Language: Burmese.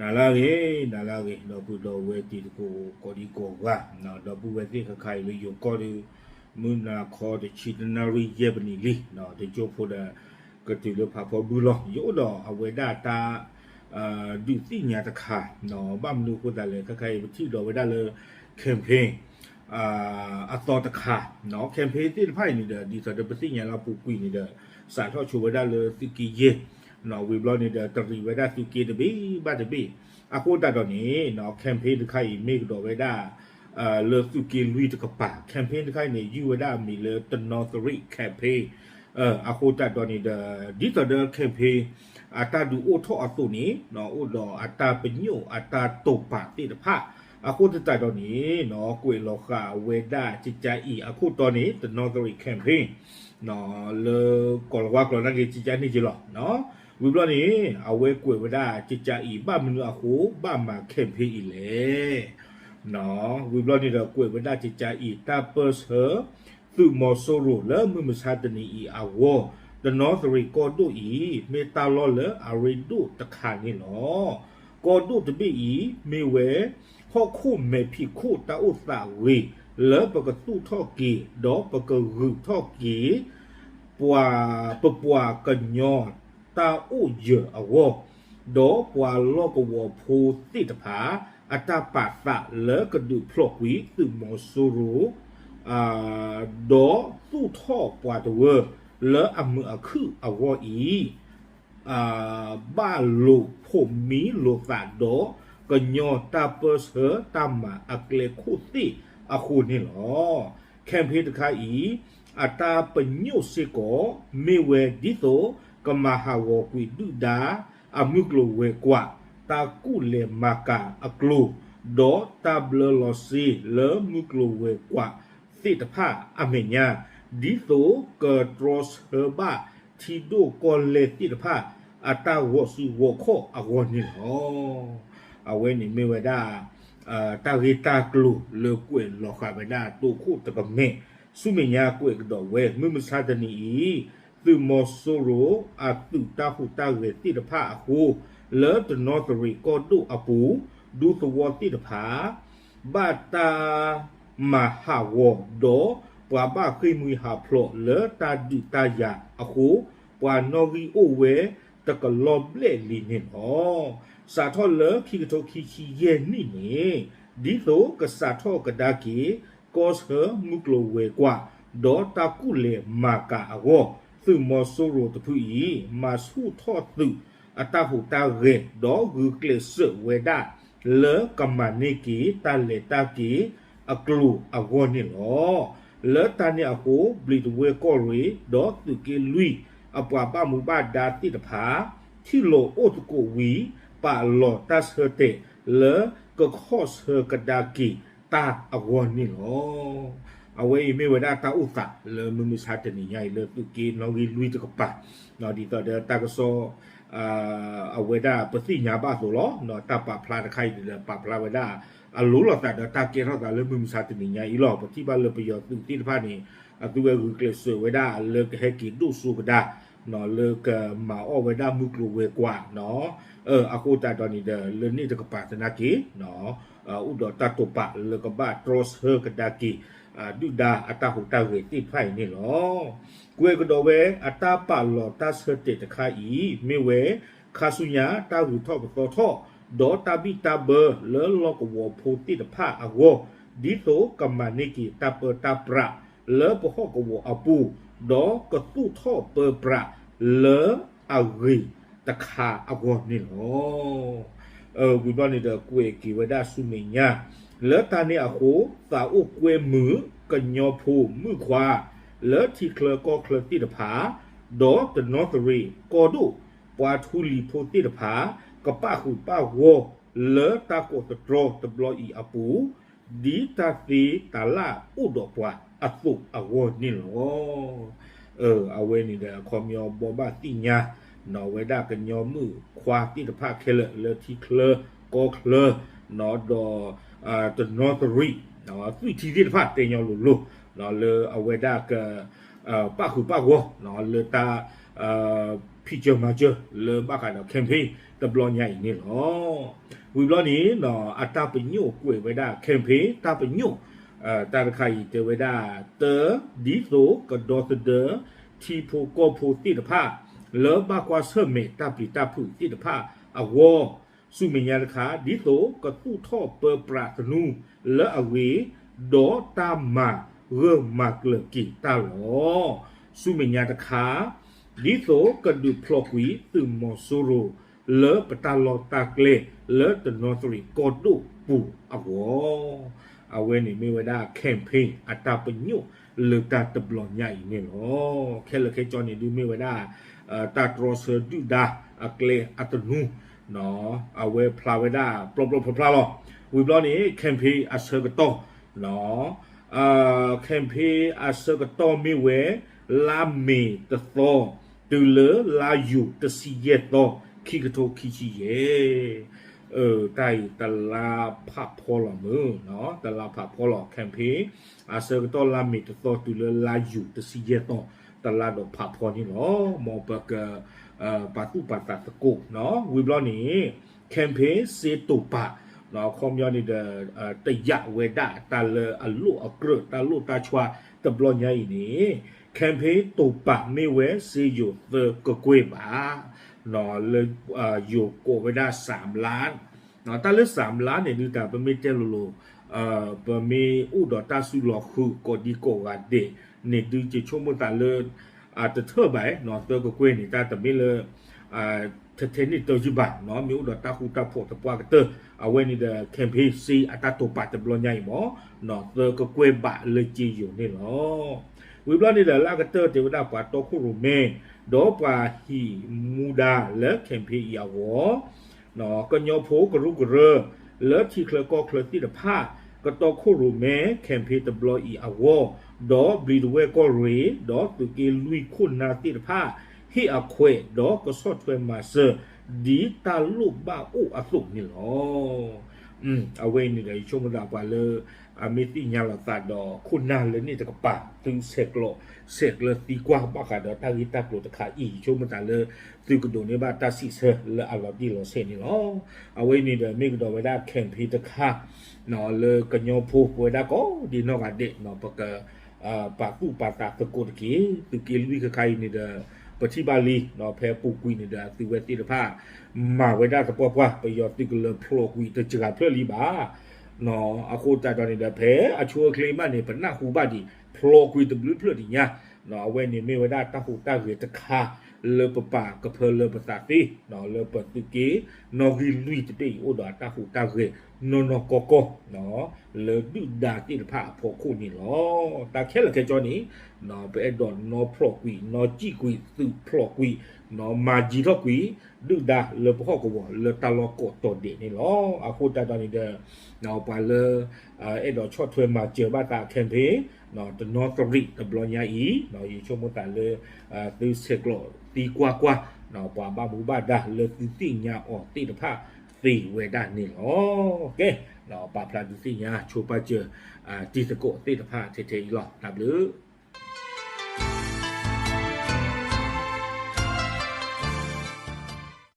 နာလာရေနာလာရေတော့ဘူးတော့ဝဲတီကိုကိုဒီကိုကနော်တော့ဘူးဝဲတိခခိုင်လို့ယောကိုဒီမွနာခေါ်တဲ့ချီတနာရီယေပနီလီနော်ဒီချိုဖို့တဲ့ကတိလို့ဖာဖို့ဘူးလို့ယောတော့အဝဲဒတာအာဒီတိညာတခါနော်ဘာမလို့ကိုတလည်းခခိုင်တိတော့ဝဲဒလေကမ်ပိန်းအာအတော်တခါနော်ကမ်ပိန်းတိဖိုင်နေတဲ့ဒီဆိုတဲ့ပတိညာလာပူကွီနေတဲ့စာထောချိုဝဲဒလေတိကီယေ နော်ဝေဘလော့နေတာတရီဝဲတာသူကေတဘီဘတ်တဘီအခုတတော်နေနော်ကမ်ပိန်းတစ်ခိုင်မေကတော်ဝဲတာအာလောသူကေလူတကပါကမ်ပိန်းတစ်ခိုင်နေယူဝဲတာမီလတနော်သရီကမ်ပိန်းအခုတတော်နေတဲ့ဒီတော်တဲ့ကမ်ပိန်းအတာဒူအိုထောအတုနေနော်အိုတော်အတာပညိုအတာတုတ်ပါတိတဖအခုတတတော်နေနော်ကွေလောခဝေဒာချစ်ချာဤအခုတော်နေ the northern campaign နော်လေကောလဝါကောလနာကြီးချစ်ချာနေကြလောနော် ဝီဘလနေအဝဲကွယ်ဝဒจิตใจอีบ้าမနုအခုบ้ามาเข้มเพอีလေနော်ဝီဘလနေတော့ကွယ်ဝဒจิตใจอีตาเปอร์เฮသူမော်ဆိုရိုလဲမမစတနီอีအဝ the north record တို့ဤမေတာလောလအရီတို့တခါနေလောကောတို့တပိဤမေဝဲခောက်ခုမေဖိခုတာဥသဝေလဲပကတုထော့ကီဒေါ်ပကရူထော့ကီပွာပပွာကညော တာဥယအဝဒေါ်ပွာလောကဝဖိုတိတဖာအတပတလဲကဒုဖလော့ဝီသူမောဆူရူအာဒေါ်သူထော့ပွာတဝဲ le amu akhu awo i a ba lo pho mi lo fa do ko nyo ta pers he ta ma akle khu ti a khu ni lo campaign ta kha i ata panyo se ko me we di to ka ma ha wo kwi du da amu klo we kwa ta ku le ma ka aklo do ta blo lo si le mu klo we kwa ti ta pha a me nya ဒီဆိုကဒရော့ဟဘတီဒိုကောလေတိတဖာအတာဝစီဝခောအဝနိဟောအဝဲနိမေဝဒာအာတာဂီတာကလူလေကွေလောခဘဒာတုခုတကမေစုမညာကွေကတော့ဝဲမမစာတနီ သူမောဆိုရိုအတုတာဟုတာဝေတိတဖာအခုလေတနော်တရီကောဒုအပူဒုသဝတိတဖာဘာတာမဟာဝဒောปวาบ้าเคยมือหาพลอเลอตาดิตายาอะโคปวานอรีโอเวตะกะลอบเล่ลีนินอ๋อสาทอเลอคีกะโตคีคีเยนี่นี่ဒီလိုကစားထောကဒါကီကောစဟမုကလိုဝဲကွာဒေါ်တာကုလေမာကာအဝ သူမောဆိုရိုတဖူဤမာစုထောသူအတဟုတာရေဒေါ်ဂုကလေဆဝဲဒါလေကမနိကီတလေတာကီအကလူအဝနိလောလေတန်ရကိုဘလီတဝဲကောရီဒေါ်သူကေလူအပွားပမှုပါဒါတိတဖာချီလိုအိုတကိုဝီပါလောတတ်ဟတဲ့လေကခော့ဟကဒါကီတာအဝနီလော အဝေးမေဝဒတာဥတာလေမမစာတနီညိုင်လေသူကေနောဂီလူတကပါနော်ဒီတော့တာကဆောအာအဝေဒပတိညာပါဆိုလောနော်တပဖလာတခိုင်တယ်ပဖလာဝဒအလိုလာတာတာကေရောတာလေမမစာတနီညာဤလောပတိပါလေပယောသူတိတဖာနေအသူဝဲကူကလဆွေဝဒလေဟက်ကီဒုဆုကဒါနော်လေကမာအောဝဒမုကလဝဲကွာနော်เออအခုတတော်နေတယ်လေနေတကပါတနာကေနော်ဥဒတတပလေကဘာထရော့ဟကဒါကီ အဒုဒာအတဟုတဝေတိဖိုင်နေလောကွေကတော့ဝဲအတပလောတသတေတခါဤမေဝဲခါဆုညာတဟုထောကတော့ထောဒေါ်တဘိတဘလေလောကဝဖိုတိတဖာအဝဒီတိုကမနိကိတပတပရာလေပဟကဝအပူဒေါ်ကတုထောပပရာလေအဝိတခါအဝနေလောအဲဝိပနိတကွေကိဝဒဆုမညာ แล้วตาเนี่ยโหสาอุกเวมือกันยอภูมือควาแล้วที่เคลก็เคลติดผาดอตนอตรีกอดูปวาทุลีโพติดผากระป้าหูป้าโวแล้วตาโกตโรตบลออีอปูดีตาสีตาลาอุดอกว่าอสุอวนี่หรอเออเอาเวนี่เดคอมยอบอบาติญานอเวดากันยอมือควาติดผาเคลเลอที่เคลก็เคลนอดอ အာတနော်တရီနော်သူတီတိတဖတင်ညောလို့လို့နော်လေအဝေဒကအာပခုပကောနော်လေတာအာဖဖိကြမှာကြလေဘကတော့ campaign တဘလညိုင်နေလောဝီဘလနီနော်အတာပညိုကွေဝဒါ campaign တပညိုအဲတာခိုင်တေဝဒါတဒီဆိုကဒေါ်တဒတီဖိုကိုဖိုတိတဖာလောဘကွာဆမေတပိတဖုတိတဖာအဝေါ် စုမညာတခါဒီဆိုကတုထောပပရတနုလအဝေဒေါ်တမရမကလကိတလောစုမညာတခါဒီဆိုကဒုဖလောကွီသူမောဆူရိုလေပတလောတကလေလေတနောသရီကောဒုပူအဝေါ်အဝဲနေမေဝဒါ campaign အတာပညုလေတာတဘလညိုင်နေလောခဲလခဲကြောနေဒီမေဝဒါတာထရောဆဒူဒါအကလေအတနု နော်အဝဲဖလာဝဒါပလပလဖလာလောဝီဘလောနေ campaign အဆကတော့နော်အာ campaign အဆကတော့မေဝဲလာမေတသောတူလေလာယူတစီရဲ့တော့ခိကတိုခိချီရဲ့เออไต่ตลาพะพอลมือเนาะตลาพะพอลแคมเปญอาเซอร์ตอลามิตตอตุเลลาอยู่ตสิเยตอตลาดพะพอนี่เนาะมอปะกะ เอ่อปาตุปาตาตะกุเนาะวิบลอนี่แคมเปญเซตุปะเนาะคอมยอนี่เดเอ่อตะยะเวดาตาเลอลุอะกรตาลุตาชวาตะบลอญาอีนี่ แคมเปญตุปะไม่เวซีอยู่เตกะกวยบา နော်လေအာယိုကိုဝဒါ3ล้านနော်တလ3ล้านနေဒီတာပမေတဲလိုလိုအာပမေဥဒတာဆူလခုကိုဒီကိုကဒေနေဒီချချုံမတလေ အာတထဘိုင်နော်တော့ကိုကွေးနေတာတမေလေအာတထနေတော့ကြပါနော်မြို့တော့တာခုတာဖို့တပွားကတအဝဲနေတဲ့ campaign စီအတတော့ပတ်တဘလညိုင်မောနော်တော့ကိုကွေးပါလေကြည့်ယူနေလောဝိဘလနေတဲ့လာကတတေဝဒပါတော့ခုရုမဲဒေါ်ပါဟီမူဒါလက်ခင်ဖေးရဝနော်ကညောဖိုးကရုကရလက်ချီခလကောခလတိတဖာ ကတော့ခုရုမဲခင်ဖေးတဘလီအဝဒေါ်ဘလီဒဝဲကောရီဒေါ်တူကေလူီခုနာတိတဖာဟီအခွေဒေါ်ကဆော့ထွဲမဆာဒီတာလုဘာအိုအဆုနီလောอืมအဝိနေတယ်ချုံမတာပါလေ အမီတိညာလာတာတော့ခုနာလေနေတကပါသူစက်ကလောစက်လေတီကွာဘာခါတော့တာဂီတပ်လို့တခါအီချုံမတာလေသူကဒိုနေပါတဆီဆလေအလာဒီလောဆေနီလောအဝိနေတယ်မိကတော့ဝဒခင်ဖီတခါနော်လေကညောဖိုးဝဒကောဒီနော်ကတဲ့နော်ပကအာပါကူပါတာတကုတ်ကီသူကီလူကခိုင်နေတဲ့ပတိပါလီနော်ဖဲပူကွီနေတာသူဝဲတိတဖာမာဝဲတာတပွားပွားပယောတိကလဖလိုကွီတချကဖလလီပါ နော်အခုတတော်နေတဲ့ဖဲအချိုကလေးမနေပနဟူပါဒီဖလိုကွီတဘလူဖလဒီညာ နော်အဝဲနေမေဝဒတဟူတကေတခါလေပပကဖလေပတာတိနော်လေပတိကေနော်ဂီလူတတေဩဒါတဟူတကေနော်နော်ကောကောနော်လေဒုဒါတိတဖာဖို့ခုနီလောတခဲလခဲကြောနီနော်ပဲတော့နော်ဖလော့ကွီနော်ကြည့်ကွီသူဖလော့ကွီနော်မာဂျီတော့ကွီဒုဒါလေဘောကောလေတလောကောတော်ဒီနီလောအခုတတော်နေတဲ့နော်ပါလေအဲ့တော့ချော့ထွဲမှာကျေဘာတာခင်ဖေး နော်တနော်တရီတဘလညာဤနော်ရေချုံမတလေအာသူစက်ကလောတီကွာကွာနော်ပွာဘာဘူဘာဒါလေတီတိညာအော်တိတဖာသိဝေဒနေလောကဲနော်ပါပလာဒီတိညာချိုပါချာအာတီတကိုတိတဖာထေထေလော W